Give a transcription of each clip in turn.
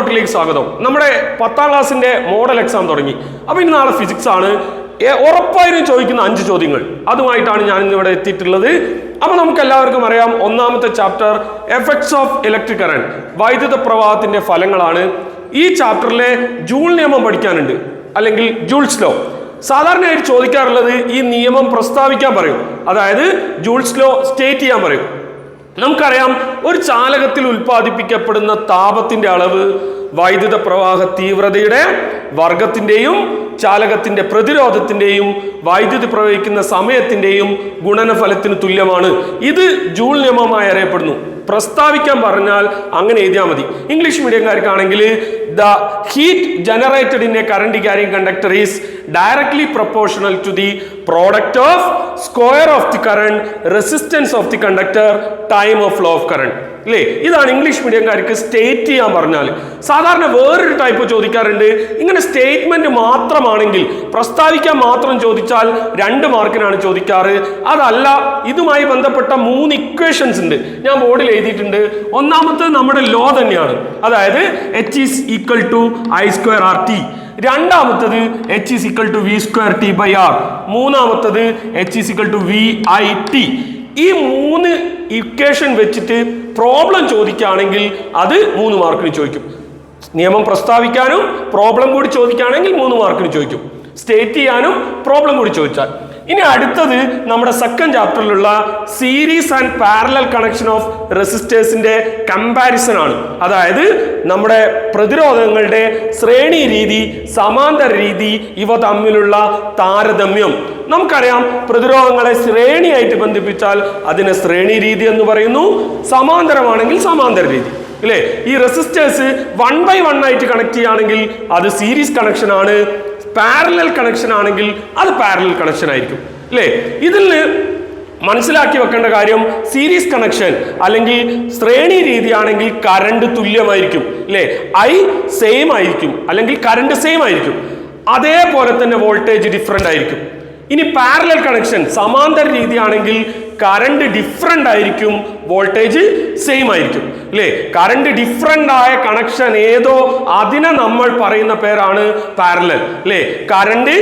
നോട്ടിലേക്ക് സ്വാഗതം. നമ്മുടെ പത്താം ക്ലാസ്സിന്റെ മോഡൽ എക്സാം തുടങ്ങി. അപ്പൊ ഇനി നാളെ ഫിസിക്സ് ആണ്. ഉറപ്പായിരുന്നു ഉറപ്പായും ചോദിക്കുന്ന അഞ്ച് ചോദ്യങ്ങൾ. അതുമായിട്ടാണ് ഞാൻ ഇന്ന് ഇവിടെ എത്തിയിട്ടുള്ളത്. അപ്പൊ നമുക്ക് എല്ലാവർക്കും അറിയാം ഒന്നാമത്തെ chapter effects of electric current വൈദ്യുത പ്രവാഹത്തിന്റെ ഫലങ്ങളാണ്. ഈ ചാപ്റ്ററിലെ ജൂൾ നിയമം പഠിക്കാനുണ്ട്. അല്ലെങ്കിൽ ജൂൾസ് ലോ സാധാരണയായിട്ട് ചോദിക്കാറുള്ളത് ഈ നിയമം പ്രസ്താവിക്കാൻ പറയും. അതായത് ജൂൾസ് ലോ സ്റ്റേറ്റ് ചെയ്യാൻ പറയും. നമുക്കറിയാം ഒരു ചാലകത്തിൽ ഉൽപ്പാദിപ്പിക്കപ്പെടുന്ന താപത്തിന്റെ അളവ് വൈദ്യുത പ്രവാഹ തീവ്രതയുടെ വർഗത്തിന്റെയും ചാലകത്തിന്റെ പ്രതിരോധത്തിന്റെയും വൈദ്യുതി പ്രവഹിക്കുന്ന സമയത്തിന്റെയും ഗുണനഫലത്തിന് തുല്യമാണ്. ഇത് ജൂൾ നിയമമായി അറിയപ്പെടുന്നു. പ്രസ്താവിക്കാൻ പറഞ്ഞാൽ അങ്ങനെ എഴുതിയാൽ മതി. English മീഡിയംകാർക്കാണെങ്കിൽ the heat generated in a current carrying conductor is directly proportional to the product of square of the current resistance of the conductor time of flow of current അല്ലേ ഇതാണ് ഇംഗ്ലീഷ് മീഡിയംകാർക്ക് സ്റ്റേറ്റ് ചെയ്യാൻ പറഞ്ഞാൽ. സാധാരണ വേറൊരു type ചോദിക്കാറുണ്ട്. ഇങ്ങനെ statement മാത്രമാണെങ്കിൽ പ്രസ്താവിക്കാൻ മാത്രം ചോദിച്ചാൽ രണ്ട് മാർക്കിനാണ് ചോദിക്കാറ്. അതല്ല ഇതുമായി ബന്ധപ്പെട്ട മൂന്ന് ഇക്വേഷൻസ് ഉണ്ട്. ഞാൻ ബോർഡിൽ എഴുതിയിട്ടുണ്ട്. ഒന്നാമത്തെ നമ്മുടെ ലോ തന്നെയാണ്. അതായത് H is equal to I square R T രണ്ടാമത്തത് H is equal to V square T by R മൂന്നാമത്തത് H is equal to V I T ഈ മൂന്ന് ഇക്വേഷൻ വെച്ചിട്ട് പ്രോബ്ലം ചോദിക്കുകയാണെങ്കിൽ അത് മൂന്ന് മാർക്കിന് ചോദിക്കും. നിയമം പ്രസ്താവിക്കാനും പ്രോബ്ലം കൂടി ചോദിക്കുകയാണെങ്കിൽ മൂന്ന് മാർക്കിന് ചോദിക്കും. സ്റ്റേറ്റ് ചെയ്യാനും പ്രോബ്ലം കൂടി ചോദിച്ചാൽ. ഇനി അടുത്തത് നമ്മുടെ second ചാപ്റ്ററിലുള്ള series and parallel connection of റെസിസ്റ്റേഴ്സിന്റെ comparison ആണ്. അതായത് നമ്മുടെ പ്രതിരോധങ്ങളുടെ ശ്രേണി രീതി സമാന്തര രീതി ഇവ തമ്മിലുള്ള താരതമ്യം. നമുക്കറിയാം പ്രതിരോധങ്ങളെ ശ്രേണിയായിട്ട് ബന്ധിപ്പിച്ചാൽ അതിനെ ശ്രേണി രീതി എന്ന് പറയുന്നു സമാന്തരമാണെങ്കിൽ സമാന്തര രീതി. അല്ലേ ഈ റെസിസ്റ്റേഴ്സ് വൺ ബൈ വൺ ആയിട്ട് കണക്ട് ചെയ്യുകയാണെങ്കിൽ അത് സീരീസ് കണക്ഷൻ ആണ് പാരലൽ കണക്ഷൻ ആണെങ്കിൽ അത് പാരലൽ കണക്ഷൻ ആയിരിക്കും അല്ലേ ഇതിൽ മനസ്സിലാക്കി വെക്കേണ്ട കാര്യം സീരീസ് കണക്ഷൻ അല്ലെങ്കിൽ ശ്രേണി രീതിയാണെങ്കിൽ കറണ്ട് തുല്യമായിരിക്കും അല്ലേ ഐ സെയിം ആയിരിക്കും അല്ലെങ്കിൽ കറണ്ട് സെയിം ആയിരിക്കും. അതേപോലെ തന്നെ വോൾട്ടേജ് ഡിഫറെന്റ് ആയിരിക്കും. ഇനി പാരലൽ കണക്ഷൻ സമാന്തര രീതിയാണെങ്കിൽ കറണ്ട് ഡിഫറെന്റ് ആയിരിക്കും വോൾട്ടേജ് സെയിം ആയിരിക്കും. അല്ലേ കറണ്ട് ഡിഫറെന്റ് ആയ കണക്ഷൻ ഏതോ അതിനെ നമ്മൾ പറയുന്ന പേരാണ് പാരലൽ അല്ലേ കറണ്ട്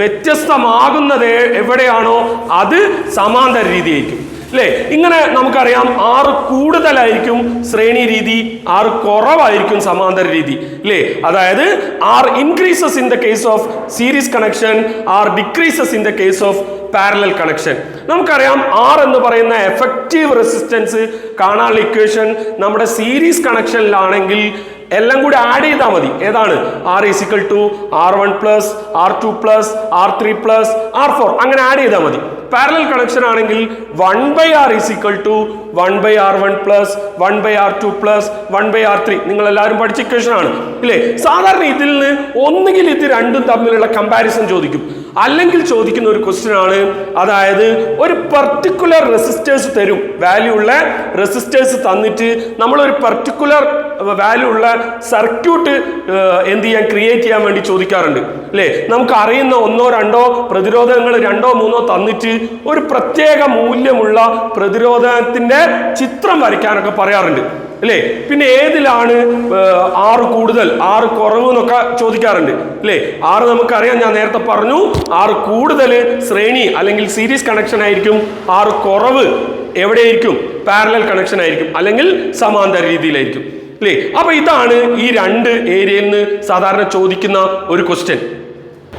വ്യത്യസ്തമാകുന്നത് എവിടെയാണോ അത് സമാന്തര രീതിയായിരിക്കും. അല്ലേ ഇങ്ങനെ നമുക്കറിയാം ആറ് കൂടുതലായിരിക്കും ശ്രേണി രീതി ആറ് കുറവായിരിക്കും സമാന്തര രീതി അല്ലേ അതായത് R increases in the case of series connection R decreases in the case of parallel connection നമുക്കറിയാം ആർ എന്ന് പറയുന്ന എഫക്റ്റീവ് റെസിസ്റ്റൻസ് കാണാനുള്ള ഇക്വേഷൻ നമ്മുടെ സീരീസ് കണക്ഷനിലാണെങ്കിൽ എല്ലാം കൂടി ആഡ് ചെയ്താൽ മതി. ഏതാണ്? R is equal to R one plus R two plus R three plus R four അങ്ങനെ ആഡ് ചെയ്താൽ മതി. പാരലൽ കണക്ഷൻ ആണെങ്കിൽ one by R is equal to one by R one plus one by R two plus one by R three നിങ്ങൾ എല്ലാവരും പഠിച്ച equation ആണ്. ഇല്ലേ? സാധാരണ ഇതിൽ നിന്ന് ഒന്നുകിൽ ഇത് രണ്ടും തമ്മിലുള്ള കമ്പാരിസൺ ചോദിക്കും. അല്ലെങ്കിൽ ചോദിക്കുന്ന ഒരു ക്വസ്റ്റ്യൻ ആണ്. അതായത് ഒരു പർട്ടിക്കുലർ റെസിസ്റ്റേഴ്സ് തരും. വാല്യൂ ഉള്ള റെസിസ്റ്റേഴ്സ് തന്നിട്ട് നമ്മൾ ഒരു പർട്ടിക്കുലർ വാല്യൂ ഉള്ള സർക്യൂട്ട് എന്ത് ചെയ്യാൻ ക്രിയേറ്റ് ചെയ്യാൻ വേണ്ടി ചോദിക്കാറുണ്ട്. അല്ലേ നമുക്ക് അറിയുന്ന ഒന്നോ രണ്ടോ പ്രതിരോധങ്ങൾ രണ്ടോ മൂന്നോ തന്നിട്ട് ഒരു പ്രത്യേക മൂല്യമുള്ള പ്രതിരോധത്തിന്റെ ചിത്രം വരയ്ക്കാനൊക്കെ പറയാറുണ്ട്. അല്ലേ? പിന്നെ ഏതിലാണ് ആറ് കൂടുതൽ? ആറ് കുറവ് എന്നൊക്കെ ചോദിക്കാറുണ്ട്. അല്ലേ? ആറ് നമുക്കറിയാം. ഞാൻ നേരത്തെ പറഞ്ഞു ആറ് കൂടുതൽ ശ്രേണി അല്ലെങ്കിൽ സീരീസ് കണക്ഷൻ ആയിരിക്കും. ആറ് കുറവ് എവിടെയായിരിക്കും? പാരലൽ കണക്ഷൻ ആയിരിക്കും. അല്ലെങ്കിൽ സമാന്തര രീതിയിലായിരിക്കും. അല്ലേ? അപ്പൊ ഇതാണ് ഈ രണ്ട് ഏരിയയിൽ നിന്ന് സാധാരണ ചോദിക്കുന്ന ഒരു ക്വസ്റ്റ്യൻ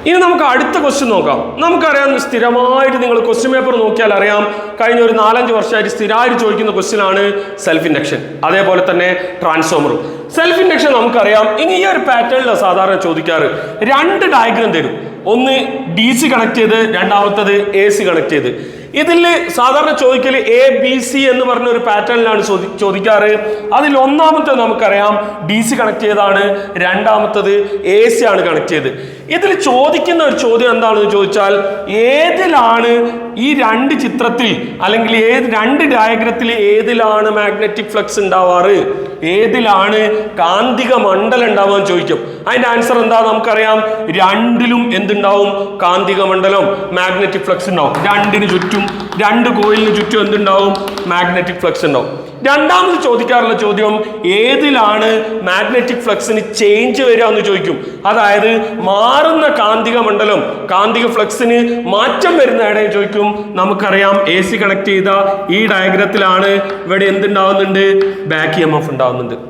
ഇനി നമുക്ക് അടുത്ത ക്വസ്റ്റ്യൻ നോക്കാം. നമുക്കറിയാം സ്ഥിരമായിട്ട് നിങ്ങൾ ക്വസ്റ്റ്യൻ പേപ്പർ നോക്കിയാൽ അറിയാം കഴിഞ്ഞ ഒരു നാലഞ്ച് വർഷമായിട്ട് സ്ഥിരമായിട്ട് ചോദിക്കുന്ന ക്വസ്റ്റ്യൻ ആണ് സെൽഫ് ഇൻഡക്ഷൻ അതേപോലെ തന്നെ ട്രാൻസ്ഫോമറും സെൽഫ് ഇൻഡക്ഷൻ നമുക്കറിയാം ഇനി ഈ ഒരു പാറ്റേണിലാണ് സാധാരണ ചോദിക്കാറ് രണ്ട് ഡയഗ്രം തരും. ഒന്ന് ഡി സി കണക്ട് ചെയ്ത് രണ്ടാമത്തത് എ സി കണക്ട് ചെയ്ത്. ഇതിൽ സാധാരണ ചോദിക്കൽ എ ബി സി എന്ന് പറഞ്ഞ ഒരു പാറ്റേണിലാണ് ചോദി- ചോദിക്കാറ്. അതിൽ ഒന്നാമത്തെ നമുക്കറിയാം ഡി സി കണക്ട് ചെയ്താണ് രണ്ടാമത്തത് എ സി ആണ് കണക്ട് ചെയ്ത്. ഇതിൽ ചോദിക്കുന്ന ഒരു ചോദ്യം എന്താണെന്ന് ചോദിച്ചാൽ ഏതിലാണ് ഈ രണ്ട് ചിത്രത്തിൽ അല്ലെങ്കിൽ ഏത് രണ്ട് ഡയഗ്രത്തിൽ ഏതിലാണ് മാഗ്നറ്റിക് ഫ്ലക്സ് ഉണ്ടാവാറ്? ഏതിലാണ് കാന്തിക മണ്ഡലം ഉണ്ടാവാൻ ചോദിക്കും. അതിന്റെ ആൻസർ എന്താ നമുക്കറിയാം. രണ്ടിലും എന്തുണ്ടാവും? കാന്തിക മണ്ഡലം മാഗ്നറ്റിക് ഫ്ലക്സ് ഉണ്ടാവും. രണ്ടിന് ചുറ്റും രണ്ട് കോയിലിന് ചുറ്റും എന്തുണ്ടാവും? മാഗ്നറ്റിക് ഫ്ലക്സ് ഉണ്ടാവും. രണ്ടാമത് ചോദിക്കാറുള്ള ചോദ്യം ഏതിലാണ് മാഗ്നറ്റിക് ഫ്ലക്സിന് ചേഞ്ച് വരിക എന്ന് ചോദിക്കും. അതായത് മാറുന്ന കാന്തിക മണ്ഡലം കാന്തിക ഫ്ലക്സിന് മാറ്റം വരുന്ന ഇടയിൽ ചോദിക്കും. നമുക്കറിയാം എ സി കണക്ട് ചെയ്ത ഈ ഡയഗ്രത്തിലാണ് ഇവിടെ എന്തുണ്ടാവുന്നുണ്ട്? ബാക്ക് എം എഫ് ഉണ്ടാവുന്നുണ്ട്.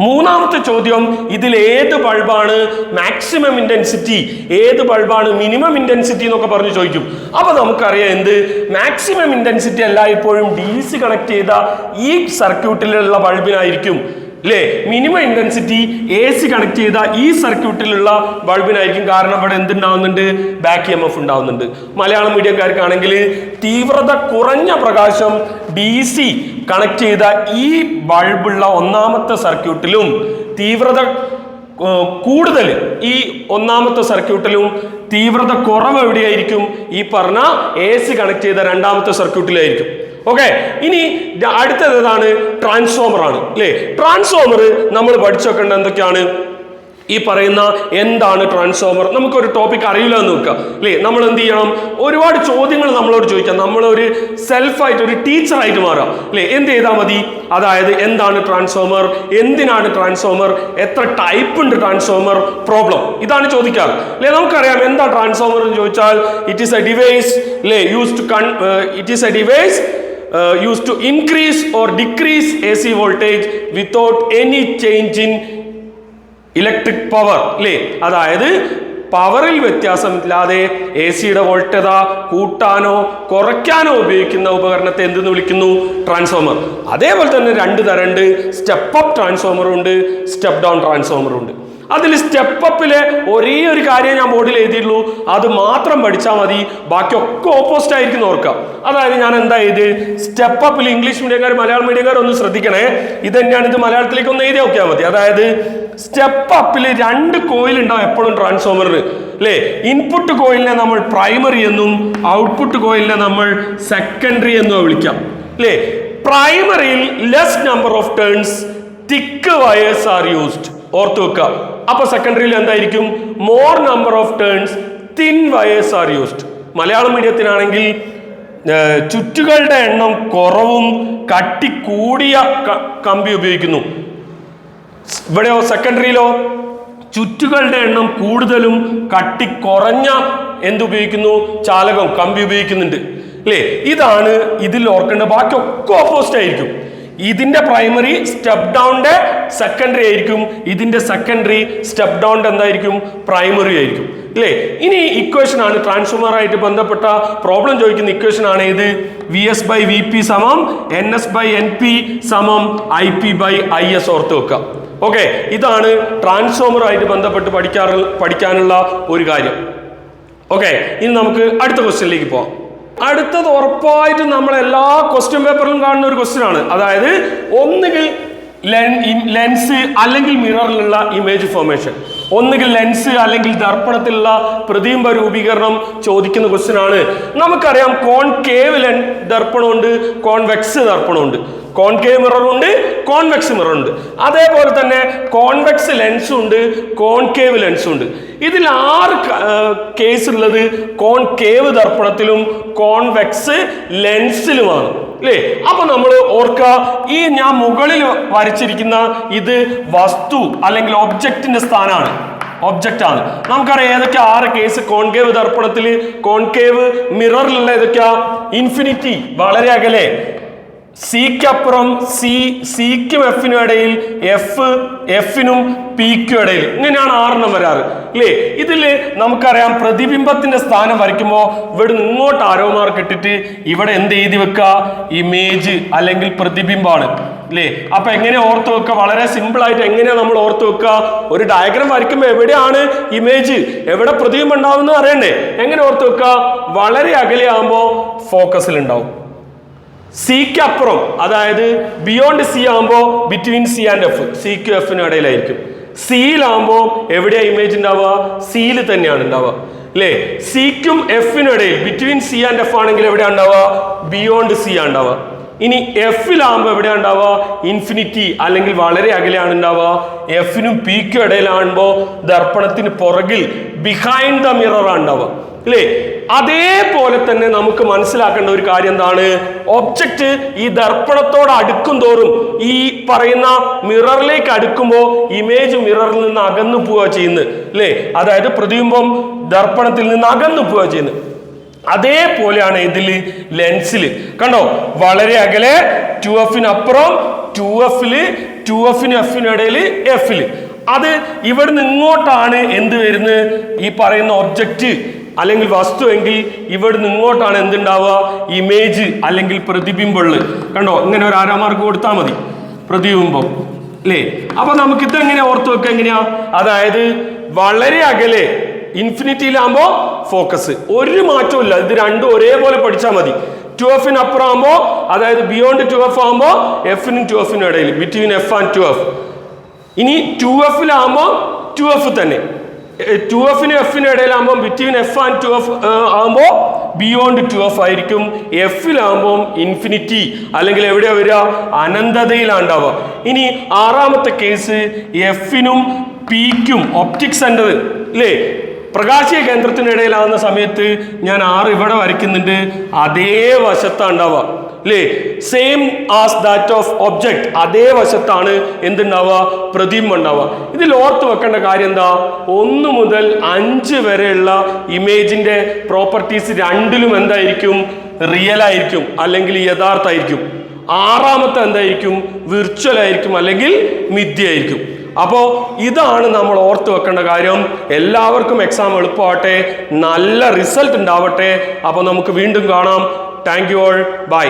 മൂന്നാമത്തെ ചോദ്യം ഇതിൽ ഏത് ബൾബാണ് മാക്സിമം ഇന്റൻസിറ്റി ഏത് ബൾബാണ് മിനിമം ഇന്റൻസിറ്റി എന്നൊക്കെ പറഞ്ഞ് ചോദിക്കും. അപ്പോൾ നമുക്കറിയാം എന്ത്? മാക്സിമം ഇന്റൻസിറ്റി എല്ലായ്പ്പോഴും ഡി സി കണക്ട് ചെയ്ത ഈ സർക്യൂട്ടിലുള്ള ബൾബിനായിരിക്കും. അല്ലേ minimum intensity A C connect ചെയ്ത ഈ സർക്യൂട്ടിലുള്ള ബൾബിനായിരിക്കും കാരണം ഇവിടെ എന്തുണ്ടാവുന്നുണ്ട്? ബാക്ക് എം എഫ് ഉണ്ടാവുന്നുണ്ട്. മലയാളം മീഡിയക്കാർക്കാണെങ്കിൽ തീവ്രത കുറഞ്ഞ പ്രകാശം ഡി സി കണക്ട് ചെയ്ത ഈ ബൾബുള്ള ഒന്നാമത്തെ സർക്യൂട്ടിലും തീവ്രത കൂടുതൽ ഈ ഒന്നാമത്തെ സർക്യൂട്ടിലും തീവ്രത കുറവ് എവിടെയായിരിക്കും? ഈ പറഞ്ഞ എ സി കണക്ട് ചെയ്ത രണ്ടാമത്തെ സർക്യൂട്ടിലായിരിക്കും ഓക്കെ ഇനി അടുത്തത് ഏതാണ്? ട്രാൻസ്ഫോമർ ആണ്. അല്ലേ? ട്രാൻസ്ഫോമർ നമ്മൾ പഠിച്ചു എന്തൊക്കെയാണ്? ഈ പറയുന്ന എന്താണ് ട്രാൻസ്ഫോമർ നമുക്കൊരു ടോപ്പിക് അറിയില്ല എന്ന് നോക്കുക അല്ലേ? നമ്മൾ എന്ത് ചെയ്യണം? ഒരുപാട് ചോദ്യങ്ങൾ നമ്മളോട് ചോദിക്കാം. നമ്മളൊരു സെൽഫായിട്ട് ഒരു ടീച്ചറായിട്ട് മാറാം അല്ലേ? എന്ത് ചെയ്താൽ മതി? അതായത് എന്താണ് ട്രാൻസ്ഫോമർ എന്തിനാണ് ട്രാൻസ്ഫോമർ എത്ര ടൈപ്പ് ഉണ്ട് ട്രാൻസ്ഫോമർ പ്രോബ്ലം ഇതാണ് ചോദിക്കാറ്. അല്ലേ? നമുക്കറിയാം എന്താ ട്രാൻസ്ഫോമർ എന്ന് ചോദിച്ചാൽ ഇറ്റ് ഈസ് എ ഡിവൈസ് അല്ലേ? Use to con it is a device use to increase or decrease A C voltage without any change in electric power അല്ലേ അതായത് പവറിൽ വ്യത്യാസമില്ലാതെ എ സിയുടെ വോൾട്ടത കൂട്ടാനോ കുറയ്ക്കാനോ ഉപയോഗിക്കുന്ന ഉപകരണത്തെ എന്തെന്ന് വിളിക്കുന്നു? ട്രാൻസ്ഫോമർ അതേപോലെ തന്നെ രണ്ട് തരമുണ്ട്. സ്റ്റെപ്പ് അപ്പ് ട്രാൻസ്ഫോമറും ഉണ്ട് സ്റ്റെപ്പ് ഡൗൺ ട്രാൻസ്ഫോമറും ഉണ്ട്. അതിൽ സ്റ്റെപ്പ് അപ്പിലെ ഒരേ ഒരു കാര്യം ഞാൻ ബോർഡിൽ എഴുതിയിട്ടുള്ളൂ. അത് മാത്രം പഠിച്ചാൽ മതി. ബാക്കിയൊക്കെ ഓപ്പോസിറ്റ് ആയിരിക്കും ഓർക്കുക. ഓർക്കാം അതായത് ഞാൻ എന്താ എഴുതി സ്റ്റെപ്പ് അപ്പിൽ ഇംഗ്ലീഷ് മീഡിയംകാർ മലയാളം മീഡിയംകാർ ഒന്ന് ശ്രദ്ധിക്കണേ. ഇത് തന്നെയാണ് ഇത് മലയാളത്തിലേക്ക് ഒന്ന് എഴുതി നോക്കിയാൽ മതി. അതായത് സ്റ്റെപ്പ് അപ്പിൽ രണ്ട് കോയിൽ ഉണ്ടാവും എപ്പോഴും ട്രാൻസ്ഫോമറിന് അല്ലേ ഇൻപുട്ട് കോയിലിനെ നമ്മൾ പ്രൈമറി എന്നും ഔട്ട്പുട്ട് കോയിലിനെ നമ്മൾ സെക്കൻഡറി എന്നും വിളിക്കാം. അല്ലേ പ്രൈമറിയിൽ less number of turns thick wires are used ഓർത്ത് വെക്കുക. അപ്പൊ സെക്കൻഡറിയിൽ എന്തായിരിക്കും? More number of turns thin wires are used Malayalam മീഡിയത്തിനാണെങ്കിൽ ചുറ്റുകളുടെ എണ്ണം കുറവും കട്ടി കൂടിയ കമ്പി ഉപയോഗിക്കുന്നു. ഇവിടെയോ സെക്കൻഡറിയിലോ ചുറ്റുകളുടെ എണ്ണം കൂടുതലും കട്ടി കുറഞ്ഞ എന്തുപയോഗിക്കുന്നു ചാലകം കമ്പി ഉപയോഗിക്കുന്നുണ്ട്. അല്ലേ ഇതാണ് ഇതിൽ ഓർക്കേണ്ട ബാക്കി ഒക്കെ ഓപ്പോസിറ്റ് ആയിരിക്കും. ഇതിന്റെ പ്രൈമറി സ്റ്റെപ്പ് ഡൗണിന്റെ സെക്കൻഡറി ആയിരിക്കും. ഇതിന്റെ സെക്കൻഡറി സ്റ്റെപ്പ് ഡൗണിന്റെ എന്തായിരിക്കും? പ്രൈമറി ആയിരിക്കും. അല്ലേ ഇനി ഇക്വേഷൻ ആണ് ട്രാൻസ്ഫോമർ ആയിട്ട് ബന്ധപ്പെട്ട പ്രോബ്ലം ചോദിക്കുന്ന ഇക്വേഷൻ ആണ് ഇത് V S by V P സമം N S by N P സമം I P by I S ഓർത്ത് വെക്കുക. ഓക്കെ ഇതാണ് ട്രാൻസ്ഫോമറുമായിട്ട് ബന്ധപ്പെട്ട് പഠിക്കാറ് പഠിക്കാനുള്ള ഒരു കാര്യം. ഓക്കെ ഇനി നമുക്ക് അടുത്ത ക്വസ്റ്റ്യനിലേക്ക് പോവാം. അടുത്തത് ഉറപ്പായിട്ടും നമ്മൾ എല്ലാ ക്വസ്റ്റ്യൻ പേപ്പറിലും കാണുന്ന ഒരു ക്വസ്റ്റ്യൻ ആണ്. അതായത് ഒന്നുകിൽ ലെൻസ് അല്ലെങ്കിൽ മിററിലുള്ള ഇമേജ് ഫോർമേഷൻ ഒന്നുകിൽ ലെൻസ് അല്ലെങ്കിൽ ദർപ്പണത്തിലുള്ള പ്രതിബിംബ രൂപീകരണം ചോദിക്കുന്ന ക്വസ്റ്റ്യൻ ആണ്. നമുക്കറിയാം കോൺ കേവ് ലെൻ ദർപ്പണമുണ്ട്. കോൺവെക്സ് ദർപ്പണമുണ്ട് കോൺകേവ് മിററുണ്ട് കോൺവെക്സ് മിററുണ്ട് അതേപോലെ തന്നെ കോൺവെക്സ് ലെൻസും ഉണ്ട് കോൺകേവ് ലെൻസും ഉണ്ട്. ഇതിൽ ആറ് കേസ് ഉള്ളത് കോൺകേവ് ദർപ്പണത്തിലും കോൺവെക്സ് ലെൻസിലുമാണ് അല്ലേ അപ്പൊ നമ്മൾ ഓർക്കുക ഈ ഞാൻ മുകളിൽ വരച്ചിരിക്കുന്ന ഇത് വസ്തു അല്ലെങ്കിൽ ഒബ്ജക്റ്റിന്റെ സ്ഥാനമാണ് ഒബ്ജക്റ്റ് ആണ്. നമുക്കറിയാം ഏതൊക്കെ ആറ് കേസ് കോൺകേവ് ദർപ്പണത്തിൽ കോൺകേവ് മിററിലുള്ള ഏതൊക്കെയാ? ഇൻഫിനിറ്റി വളരെ അകലെ. സിക്കപ്പുറം സി സിക്കും എഫിനും ഇടയിൽ എഫ് എഫിനും പിക്കും ഇടയിൽ. ഇങ്ങനെയാണ് ആറെണ്ണം വരാറ്. അല്ലേ ഇതിൽ നമുക്കറിയാം പ്രതിബിംബത്തിന്റെ സ്ഥാനം വരയ്ക്കുമ്പോൾ ഇവിടെ നിന്ന് ഇങ്ങോട്ട് ആരോ മാർക്ക് ഇട്ടിട്ട് ഇവിടെ എന്ത് എഴുതി വെക്കുക ഇമേജ് അല്ലെങ്കിൽ പ്രതിബിംബമാണ് അല്ലേ അപ്പൊ എങ്ങനെ ഓർത്ത് വെക്കുക വളരെ സിമ്പിൾ ആയിട്ട് എങ്ങനെയാ നമ്മൾ ഓർത്ത് വെക്കുക ഒരു ഡയഗ്രാം വരയ്ക്കുമ്പോൾ എവിടെയാണ് ഇമേജ് എവിടെ പ്രതിബിംബം ഉണ്ടാവുമെന്ന് അറിയണ്ടേ? എങ്ങനെ ഓർത്ത് വെക്കുക വളരെ അകലെ ആകുമ്പോൾ ഫോക്കസിൽ ഉണ്ടാവും. സിക്ക് അപ്പുറം അതായത് ബിയോണ്ട് സി ആകുമ്പോൾ ബിറ്റ്വീൻ സി ആൻഡ് എഫ് സിക്കും എഫിനും ഇടയിലായിരിക്കും. സിയിലാകുമ്പോൾ എവിടെയാ ഇമേജ് ഉണ്ടാവുക സിയിൽ തന്നെയാണ് ഉണ്ടാവുക അല്ലേ സിക്കും എഫിനും ഇടയിൽ ബിറ്റ്വീൻ സി ആൻഡ് എഫ് ആണെങ്കിൽ എവിടെയാണ് ഉണ്ടാവുക ബിയോണ്ട് സി ആണ് ഉണ്ടാവുക ഇനി എഫിലാകുമ്പോൾ എവിടെയാണ് ഉണ്ടാവുക ഇൻഫിനിറ്റി അല്ലെങ്കിൽ വളരെ അകലെയാണ് ഉണ്ടാവുക എഫിനും പിക്കും ഇടയിലാകുമ്പോൾ ദർപ്പണത്തിന് പുറകിൽ ബിഹൈൻഡ് ദ മിററാണ് ഉണ്ടാവുക. അല്ലേ അതേപോലെ തന്നെ നമുക്ക് മനസ്സിലാക്കേണ്ട ഒരു കാര്യം എന്താണ്? ഒബ്ജക്റ്റ് ഈ ദർപ്പണത്തോട് അടുക്കും തോറും ഈ പറയുന്ന മിററിലേക്ക് അടുക്കുമ്പോൾ ഇമേജ് മിററിൽ നിന്ന് അകന്നു പോവുക ചെയ്യുന്നത്. അല്ലേ അതായത് പ്രതിബിംബം ദർപ്പണത്തിൽ നിന്ന് അകന്നു പോവുക ചെയ്യുന്നത്. അതേപോലെയാണ് ഇതിൽ ലെൻസിൽ കണ്ടോ? വളരെ അകലെ ടു എഫിന് അപ്പുറം ടു എഫിൽ ടു എഫിന് എഫിന് ഇടയിൽ എഫിൽ അത് ഇവിടുന്ന് ഇങ്ങോട്ടാണ് എന്ത് വരുന്നത്? ഈ പറയുന്ന ഒബ്ജക്റ്റ് അല്ലെങ്കിൽ വസ്തു എങ്കിൽ ഇവിടുന്ന് ഇങ്ങോട്ടാണ് എന്തുണ്ടാവുക? ഇമേജ് അല്ലെങ്കിൽ പ്രതിബിംബമുള്ളത് കണ്ടോ? ഇങ്ങനെ ഒരു ആരാമാർക്ക് കൊടുത്താൽ മതി. പ്രതിബിംബം. അല്ലേ അപ്പൊ നമുക്ക് എങ്ങനെയാ ഓർത്ത് വെക്കുക എങ്ങനെയാ? അതായത് വളരെ അകലെ ഇൻഫിനിറ്റിയിലാകുമ്പോ ഫോക്കസ്. ഒരു മാറ്റവും ഇല്ല ഇത് രണ്ടും ഒരേപോലെ പഠിച്ചാൽ മതി. ടു എഫിന് അപ്പുറം ആകുമ്പോൾ അതായത് ബിയോണ്ട് ടു എഫ് ആകുമ്പോൾ എഫിനും ടു എഫിനും ഇടയിൽ between F and two F ഇനി ടു എഫിലാകുമ്പോൾ ടു എഫ് തന്നെ. ടു എഫിന് എഫിന് ഇടയിലാകുമ്പോൾ between F and two F ആകുമ്പോൾ ബിയോണ്ട് ടു എഫ് ആയിരിക്കും. എഫിലാകുമ്പോൾ ഇൻഫിനിറ്റി അല്ലെങ്കിൽ എവിടെയാ വരിക? അനന്തതയിലാണ് ഉണ്ടാവുക ഇനി ആറാമത്തെ കേസ് എഫിനും പിക്കും ഒപ്റ്റിക് സെന്റർ അല്ലേ പ്രകാശീയ കേന്ദ്രത്തിനിടയിലാവുന്ന സമയത്ത് ഞാൻ ആറ് ഇവിടെ വരയ്ക്കുന്നുണ്ട്. അതേ വശത്താണ് ഉണ്ടാവുക അല്ലേ same as that of object അതേ വശത്താണ് എന്തുണ്ടാവുക? പ്രതിബിംബം ഉണ്ടാവുക. ഇതിൽ ഓർത്ത് വെക്കേണ്ട കാര്യം എന്താ? ഒന്ന് മുതൽ അഞ്ച് വരെയുള്ള ഇമേജിന്റെ പ്രോപ്പർട്ടീസ് രണ്ടിലും എന്തായിരിക്കും? റിയൽ ആയിരിക്കും. അല്ലെങ്കിൽ യഥാർത്ഥമായിരിക്കും. ആറാമത്തെ എന്തായിരിക്കും? വിർച്വൽ ആയിരിക്കും. അല്ലെങ്കിൽ മിഥ്യയായിരിക്കും. അപ്പോൾ ഇതാണ് നമ്മൾ ഓർത്ത് വെക്കേണ്ട കാര്യം. എല്ലാവർക്കും എക്സാം എളുപ്പമാവട്ടെ. നല്ല റിസൾട്ട് ഉണ്ടാവട്ടെ. അപ്പോൾ നമുക്ക് വീണ്ടും കാണാം. Thank you all by